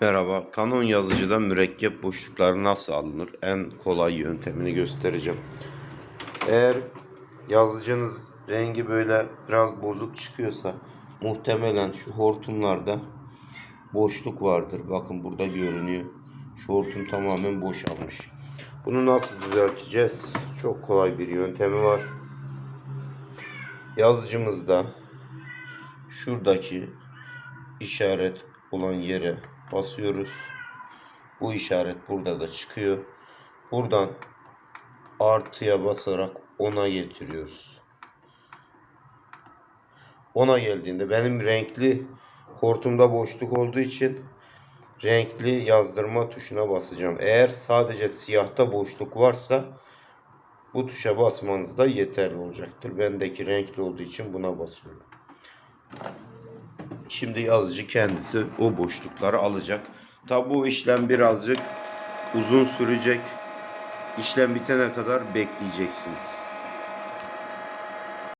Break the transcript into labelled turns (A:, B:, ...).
A: Merhaba, Canon yazıcıdan mürekkep boşlukları nasıl alınır? En kolay yöntemini göstereceğim. Eğer yazıcınız rengi böyle biraz bozuk çıkıyorsa muhtemelen şu hortumlarda boşluk vardır. Bakın burada görünüyor. Şu hortum tamamen boşalmış. Bunu nasıl düzelteceğiz? Çok kolay bir yöntemi var. Yazıcımızda şuradaki işaret olan yere basıyoruz. Bu işaret burada da çıkıyor. Buradan artıya basarak ona getiriyoruz. Ona geldiğinde benim renkli hortumda boşluk olduğu için renkli yazdırma tuşuna basacağım. Eğer sadece siyahta boşluk varsa bu tuşa basmanız da yeterli olacaktır. Bendeki renkli olduğu için buna basıyorum. Şimdi yazıcı kendisi o boşlukları alacak. Tabi bu işlem birazcık uzun sürecek. İşlem bitene kadar bekleyeceksiniz.